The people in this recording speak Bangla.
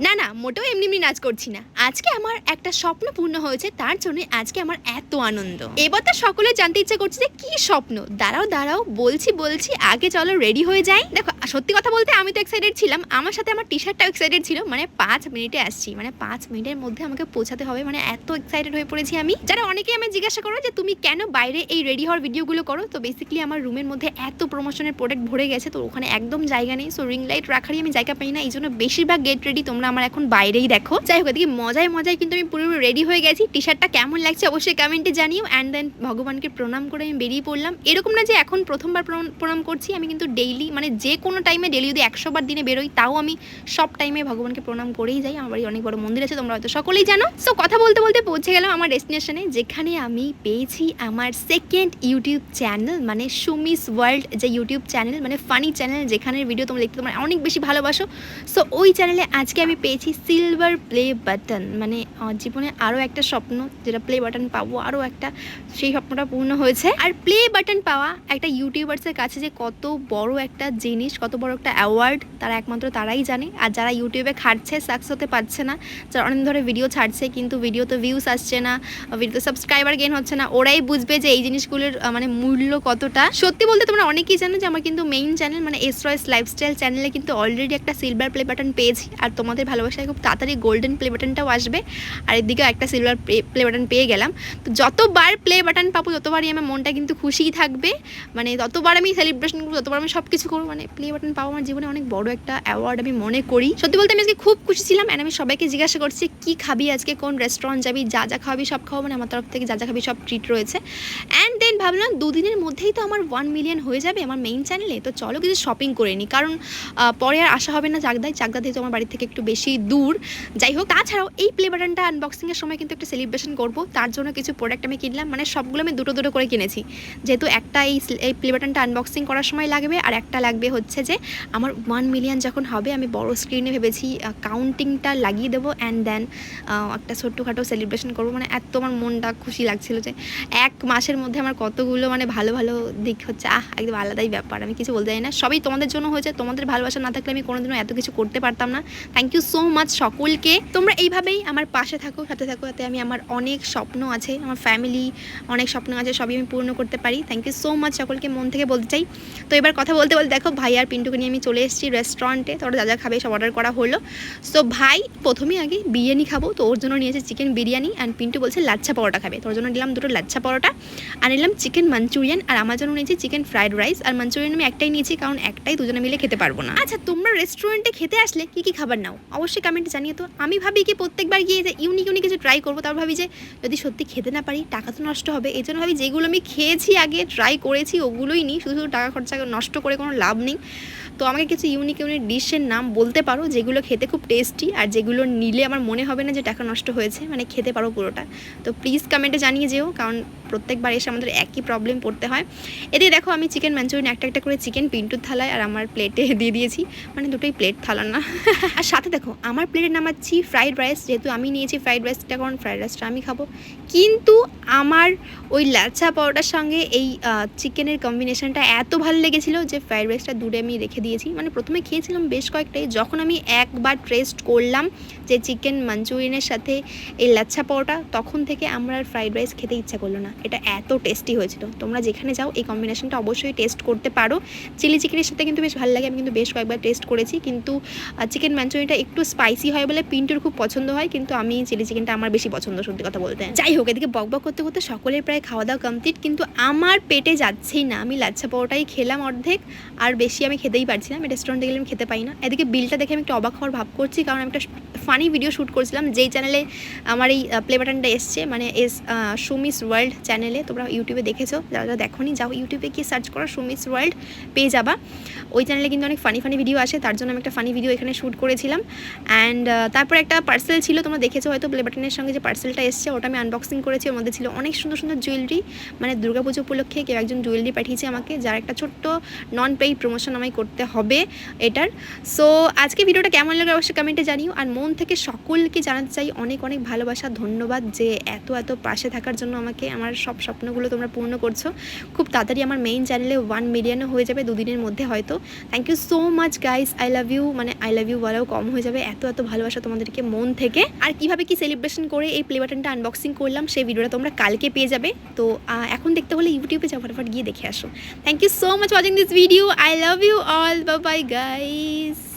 না না মোটেও এমনি এমনি নাচ করছি না। আজকে আমার একটা স্বপ্ন পূর্ণ হয়েছে, তার জন্য আজকে আমার এত আনন্দ। এবার তো সকলে জানতে ইচ্ছে করছে যে কি স্বপ্ন? দাঁড়াও দাঁড়াও, বলছি বলছি, আগে চলো রেডি হয়ে যাই। দেখো সত্যি কথা বলতে আমি তো এক্সাইটেড ছিলাম। আমার সাথে আমার টি শার্টটাও এক্সাইটেড ছিল মানে পাঁচ মিনিটে আসছি মানে পাঁচ মিনিটের মধ্যে আমাকে পৌঁছাতে হবে মানে এত এক্সাইটেড হয়ে পড়েছি আমি। যারা অনেকেই আমি জিজ্ঞাসা করো যে তুমি কেন বাইরে এই রেডি হওয়ার ভিডিওগুলো করো? তো বেসিক্যালি আমার রুমের মধ্যে এত প্রমোশনের প্রোডাক্ট ভরে গেছে, তো ওখানে একদম জায়গা নেই। সো রিং লাইট রাখারই আমি জায়গা পাই না এই জন্য বেশিরভাগ গেট রেডি তোমরা আমার এখন বাইরেই দেখো। যাই হোক, এদিকে মজায় মজায় কিন্তু আমি পুরো রেডি হয়ে গেছি। টি শার্টটা কেমন লাগছে অবশ্যই কমেন্টে জানিও। অ্যান্ড দেন ভগবানকে প্রণাম করে আমি বেরিয়ে পড়লাম। এরকম না যে এখন প্রথমবার প্রণাম- করছি, আমি কিন্তু ডেইলি মানে যে কোনো টাইমে ডেলি যদি একশো বার দিনে বেরোই, তাও আমি সব টাইমে ভগবানকে প্রণাম করেই যাই। আমার বাড়ি অনেক বড় মন্দির আছে, তোমরা হয়তো সকলেই জানো। সো কথা বলতে বলতে পৌঁছে গেলাম আমার ডেস্টিনেশনে যেখানে আমি পেয়েছি আমার সেকেন্ড ইউটিউব চ্যানেল মানে সুমিস ওয়ার্ল্ড যে ইউটিউব চ্যানেল মানে ফানি চ্যানেল যেখানে ভিডিও তোমরা দেখতে তোমরা অনেক বেশি ভালোবাসো। সো ওই চ্যানেলে আজকে আমি পেয়েছি সিলভার প্লে বাটন মানে জীবনে আরও একটা স্বপ্ন, যেটা প্লে বাটন পাবো আরও একটা, সেই স্বপ্নটা পূর্ণ হয়েছে। আর প্লে বাটন পাওয়া একটা ইউটিউবার্সের কাছে যে কত বড় একটা জিনিস, কত বড় একটা অ্যাওয়ার্ড তারা একমাত্র তারাই জানে। আর যারা ইউটিউবে খাটছে সাকসেস হতে পারছে না। যারা অনেক ধরে ভিডিও ছাড়ছে, কিন্তু ভিডিওতে ভিউস আসছে না ভিডিওতে সাবস্ক্রাইবার গেন হচ্ছে না, ওরাই বুঝবে যে এই জিনিসগুলোর মানে মূল্য কতটা। সত্যি বলতে তোমরা অনেকেই জানো যে আমার কিন্তু মেইন চ্যানেল মানে এস রয়েস লাইফস্টাইল চ্যানেলে কিন্তু অলরেডি একটা সিলভার প্লে বাটন পেয়েছি। আর তোমাদের ভালোবাসায় খুব তাড়াতাড়ি গোল্ডেন প্লে বাটনটাও আসবে। আর এদিকেও একটা সিলভার প্লে বাটন পেয়ে গেলাম। তো যতবার প্লে বাটন পাবো, ততবারই আমার মনটা কিন্তু খুশিই থাকবে। মানে ততবার আমি সেলিব্রেশন করব, ততবার আমি সব কিছু করব। মানে প্লে বাটন পাওয়া আমার জীবনে অনেক বড় একটা অ্যাওয়ার্ড আমি মনে করি। সত্যি বলতে আমি আজকে খুব খুশি ছিলাম অ্যান্ড আমি সবাইকে জিজ্ঞাসা করছি, কি খাবি আজকে? কোন রেস্টুরেন্ট যাবি? যা যা খাওয়াবি সব খাওয়াবো? মানে আমার তরফ থেকে যা যা খাবি সব ট্রিট রয়েছে। অ্যান্ড দেন ভাবলাম দুদিনের মধ্যেই তো আমার ওয়ান মিলিয়ন হয়ে যাবে আমার মেইন চ্যানেলে তো চলো কিছু শপিং করে নিই কারণ পরে আর আসা হবে না চাকদায়। চাকদা যেহেতু আমার বাড়ি থেকে একটু বেশি দূর। যাই হোক, তাছাড়াও এই প্লে বাটনটা আনবক্সিংয়ের সময় কিন্তু একটা সেলিব্রেশন করব। তার জন্য কিছু প্রোডাক্ট আমি কিনলাম মানে সবগুলো আমি দুটো দুটো করে কিনেছি। যেহেতু একটা এই এই প্লে বাটনটা আনবক্সিং করার সময় লাগবে, আর একটা লাগবে হচ্ছে যে, আমার ওয়ান মিলিয়ন যখন হবে, আমি বড় স্ক্রিনে ভেবেছি কাউন্টিংটা লাগিয়ে দেবো অ্যান্ড দেন একটা ছোট্টখাটো সেলিব্রেশন করব। মানে এত আমার মনটা খুশি লাগছিল যে, এক মাসের মধ্যে আমার কতগুলো মানে ভালো ভালো দিক হচ্ছে, আহ, একদম আলাদাই ব্যাপার। আমি কিছু বলতে চাই না। সবই তোমাদের জন্য হয়েছে। তোমাদের ভালোবাসা না থাকলে আমি কোনোদিনও এত কিছু করতে পারতাম না। থ্যাংক ইউ সো মাচ সকলকে। তোমরা এইভাবেই আমার পাশে থাকো, সাথে থাকো। যাতে আমি আমার অনেক স্বপ্ন আছে। আমার ফ্যামিলি অনেক স্বপ্ন আছে। সবই আমি পূর্ণ করতে পারি। থ্যাংক ইউ সো মাচ সকলকে। মন থেকে বলতে চাই। তো এবার কথা বলতে বলতে দেখো, ভাই আর পিন্টুকে নিয়ে আমি চলে এসেছি রেস্টুরেন্টে তোরা যা যা খাবে, সব অর্ডার করা হলো। সো ভাই প্রথমেই আগে বিরিয়ানি খাব। তো ওর জন্য নিয়েছে চিকেন বিরিয়ানি। অ্যান্ড পিন্টু বলছে, লাচ্ছা পরোটা খাবে। তোর জন্য নিলাম দুটো লাচ্ছা পরোটা। আর নিলাম চিকেন মাঞ্চুরিয়ান আর আমার জন্য নিয়েছি চিকেন ফ্রাইড রাইস। আর মাঞ্চুরিয়ান আমি একটাই নিয়েছি, কারণ একটাই দুজনে মিলে খেতে পারব না। আচ্ছা তোমরা রেস্টুরেন্টে খেতে আসলে কি কি খাবার নাও? অবশ্যই কমেন্টে জানিয়ে তো। আমি ভাবি কি প্রত্যেকবার গিয়ে যে ইউনিক ইউনিক কিছু ট্রাই করব, তারপর ভাবি যে যদি সত্যি খেতে না পারি, টাকা তো নষ্ট হবে। এই জন্য ভাবি যেগুলো আমি খেয়েছি আগে ট্রাই করেছি, ওগুলোই নিই। শুধু শুধু টাকা খরচা নষ্ট করে কোনো লাভ নেই। তো আমাকে কিছু ইউনিক ইউনিক ডিশের নাম বলতে পারো, যেগুলো খেতে খুব টেস্টি আর যেগুলো নিলে আমার মনে হবে না যে টাকা নষ্ট হয়েছে মানে খেতে পারো পুরোটা। তো প্লিজ কমেন্টে জানিয়ে যেও, কারণ প্রত্যেকবার এসে আমাদের একই প্রবলেম পড়তে হয়। এদিকে দেখো, আমি চিকেন মাঞ্চুরিয়ান একটা একটা করে চিকেন পিন্টুর থালায় আর আমার প্লেটে দিয়ে দিয়েছি। মানে দুটোই প্লেট থালা না। আর সাথে দেখো, আমার প্লেটে নামাচ্ছি ফ্রাইড রাইস যেহেতু আমি নিয়েছি ফ্রাইড রাইসটা কারণ ফ্রাইড রাইসটা আমি খাব। কিন্তু আমার ওই লাচ্ছা পরোটার সঙ্গে এই চিকেনের কম্বিনেশনটা এত ভালো লেগেছিল যে ফ্রাইড রাইসটা দূরে আমি রেখে দিয়েছি। মানে প্রথমে খেয়েছিলাম বেশ কয়েকটাই যখন আমি একবার টেস্ট করলাম যে চিকেন মাঞ্চুরিয়ানের সাথে এই লাচ্ছা পরোটা, তখন থেকে আমার আর ফ্রাইড রাইস খেতে ইচ্ছা করল না। এটা এত টেস্টি হয়েছিল। তোমরা যেখানে যাও, এই কম্বিনেশনটা অবশ্যই টেস্ট করতে পারো। চিলি চিকেনের সাথে কিন্তু বেশ ভালো লাগে। আমি কিন্তু বেশ কয়েকবার টেস্ট করেছি। কিন্তু চিকেন মাঞ্চুরিয়ানটা একটু স্পাইসি হয় বলে পিন্টুর খুব পছন্দ হয়। কিন্তু আমি চিলি চিকেনটা আমার বেশি পছন্দ, সত্যি কথা বলতে। যাই হোক, এদিকে বক বক করতে করতে সকলের প্রায় খাওয়া দাওয়া কমপ্লিট কিন্তু আমার পেটে যাচ্ছেই না। আমি লাচ্ছা পরোটাই খেলাম অর্ধেক, আর বেশি আমি খেতেই পারছি না। আমি রেস্টুরেন্টে গেলে আমি খেতে পাই না। এদিকে বিলটা দেখে আমি একটু অবাক হওয়ার ভাব করছি, কারণ আমি একটা ফানি ভিডিও শ্যুট করছিলাম, যেই চ্যানেলে আমার এই প্লে বাটনটা এসছে মানে এস সুমিস ওয়ার্ল্ড চ্যানেলে তোমরা ইউটিউবে দেখেছ, যারা যারা দেখোনি, যাও ইউটিউবে গিয়ে সার্চ করো, সুমিস ওয়ার্ল্ড, পেয়ে যাবা। ওই চ্যানেলে কিন্তু অনেক ফানি ফানি ভিডিও আসে, তার জন্য আমি একটা ফানি ভিডিও এখানে শ্যুট করেছিলাম। অ্যান্ড তারপর একটা পার্সেল ছিল, তোমরা দেখেছ হয়তো প্লে বাটনের সঙ্গে যে পার্সেলটা এসছে, ওটা আমি আনবক্সিং করেছি, ওর মধ্যে ছিল অনেক সুন্দর সুন্দর জুয়েলারি মানে দুর্গাপুজো উপলক্ষে কেউ একজন জুয়েলারি পাঠিয়েছে আমাকে, যার একটা ছোট্ট নন পেইড প্রমোশন আমায় করতে হবে এটার। সো আজকে ভিডিওটা কেমন লাগে অবশ্যই কমেন্টে জানিও। আর মন থেকে সকলকে জানাতে চাই অনেক অনেক ভালোবাসা, ধন্যবাদ যে এত এত পাশে থাকার জন্য আমাকে, আমার সব স্বপ্নগুলো তোমরা পূর্ণ করছ। খুব তাড়াতাড়ি আমার মেইন চ্যানেলে ওয়ান মিলিয়নও হয়ে যাবে দুদিনের মধ্যে হয়তো। Thank you so much guys I love you মানে আই লাভ ইউ বলাও কম হয়ে যাবে। এত এত ভালোবাসা তোমাদেরকে মন থেকে। আর কীভাবে কি সেলিব্রেশন করে এই প্লে বাটনটা আনবক্সিং করলাম, সেই ভিডিওটা তোমরা কালকে পেয়ে যাবে। তো এখন দেখতে হলে ইউটিউবে যাও, ফটাফট গিয়ে দেখে আসো। Thank you so much watching this video I love you all bye guys